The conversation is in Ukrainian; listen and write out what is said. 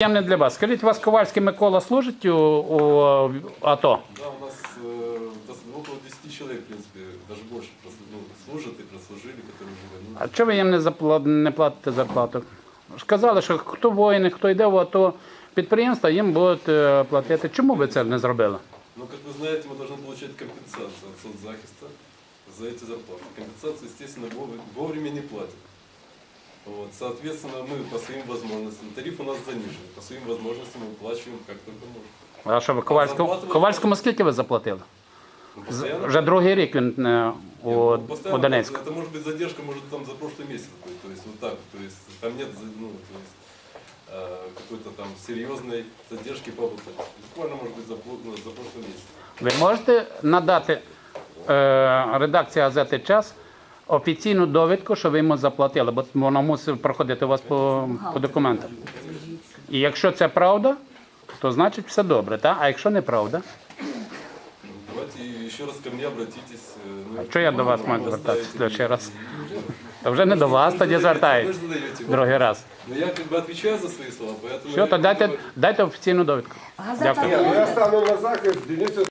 Приємне для вас. Скажіть, у вас Ковальський Микола служить у, у АТО? Да, у нас э, дос- около 10 человек, в принципе, даже больше прос- ну, служат и прослужили, которые уже ну, А чого ви їм не, запла... не платите зарплату? Сказали, що хто воїни, хто йде в АТО, підприємства їм будуть е, платити. Чому ви це не зробили? Но, как вы знаете, мы должны получать компенсацию от соцзахиста за эти зарплаты. Компенсацию, естественно, вов- вовремя не платят. Вот, соответственно, мы по своим возможностям, тариф у нас занижен, по своим возможностям выплачиваем как только можем. А що ви Ковальському, зарплату ви- Ковальському скільки ви заплатили? Ну, З- постоянно- Вже другий рік він е, у, Ну, постоянно у Донецьку. Это может быть задержка, может там за прошлый месяц быть, то есть вот так, то есть там нет, за- ну, то есть э, какой-то там серьезной задержки по выплате. Буквально может быть за, пол- ну, за прошлый месяц. Ви можете надати е, редакції газети час офіційну довідку, що ви йому заплатили, бо воно мусить проходити у вас по, по документам. І якщо це правда, то значить все добре, так? А якщо неправда, Ну, Давайте еще раз ко мне обратитесь. э, Ну, А що я до вас вы маю оставите звертатися мне- ще раз? то вже не до вас тоді Вы же звертають задаете вопрос. другий раз. Но я как бы отвечаю за свои слова, поэтому... Все, я то не дайте, буду- дайте офіційну довідку. Газета Дякую. «Голос» Я стану на захист Дениса